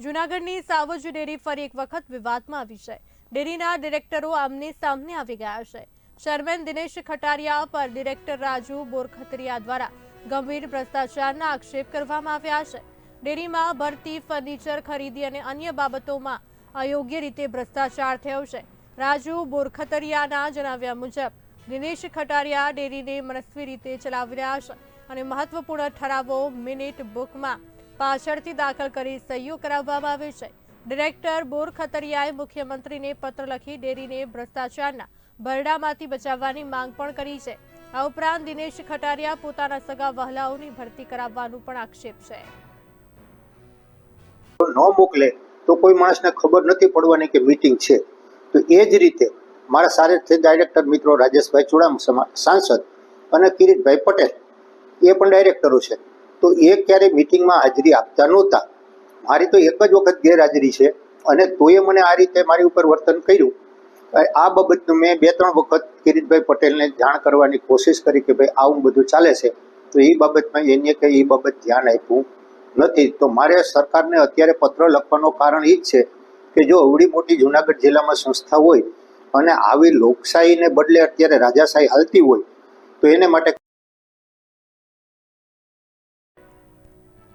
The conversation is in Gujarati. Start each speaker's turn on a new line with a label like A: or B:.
A: જૂનાગઢની સાવજ ડેરી ફરી એક વખત વિવાદમાં આવી છે. ડેરીના ડિરેક્ટરો આમને સામને આવી ગયા છે. ચેરમેન દિનેશ ખટારિયા પર ડિરેક્ટર રાજુ બોરખતરિયા દ્વારા ગંભીર ભ્રષ્ટાચારના આક્ષેપ કરવામાં આવ્યા છે. ડેરીમાં ભરતી, ફર્નિચર ખરીદી અને અન્ય બાબતોમાં અયોગ્ય રીતે ભ્રષ્ટાચાર થયો છે. રાજુ બોરખતરિયાના જણાવ્યા મુજબ, દિનેશ ખટારિયા ડેરીને મનસ્વી રીતે ચલાવી રહ્યા છે અને મહત્વપૂર્ણ ઠરાવો મિનિટ બુકમાં પાછળથી દાખલ કરી સહીઓ કરાવવામાં આવી છે. ડિરેક્ટર બોર ખતરિયાએ મુખ્યમંત્રીને પત્ર લખી ડેરીને ભ્રષ્ટાચારના ભરડામાંથી બચાવવાની માંગ પણ કરી છે. આ ઉપરાંત દિનેશ ખટારિયા પોતાના સગા વહલાઓની ભરતી કરાવવાનું પણ આક્ષેપ છે.
B: ન મોકલે તો કોઈ માણસને ખબર નથી પડવાની કે મીટિંગ છે. તો એ જ રીતે મારા સારેથી ડાયરેક્ટર મિત્રો રાજેશભાઈ ચુડામ સાંસદ અને કિરીટભાઈ પટેલ, એ પણ ડાયરેક્ટરો છે. તો એ ક્યારેય મિટિંગમાં હાજરી આપતા નહોતા. મારી તો એક જ વખત ગેરહાજરી છે અને તોય મને આ રીતે મારી ઉપર વર્તન કર્યું. આ બાબતનું મેં બે ત્રણ વખત કિરીટભાઈ પટેલને જાણ કરવાની કોશિશ કરી કે ભાઈ આવું બધું ચાલે છે, તો એ બાબતમાં એને કંઈ એ બાબત ધ્યાન આપ્યું નથી. તો મારે સરકારને અત્યારે પત્ર લખવાનો કારણ એ જ છે કે જો અવડી મોટી જુનાગઢ જિલ્લામાં સંસ્થા હોય અને આવી લોકશાહીને બદલે અત્યારે રાજાશાહી હાલતી હોય, તો એને માટે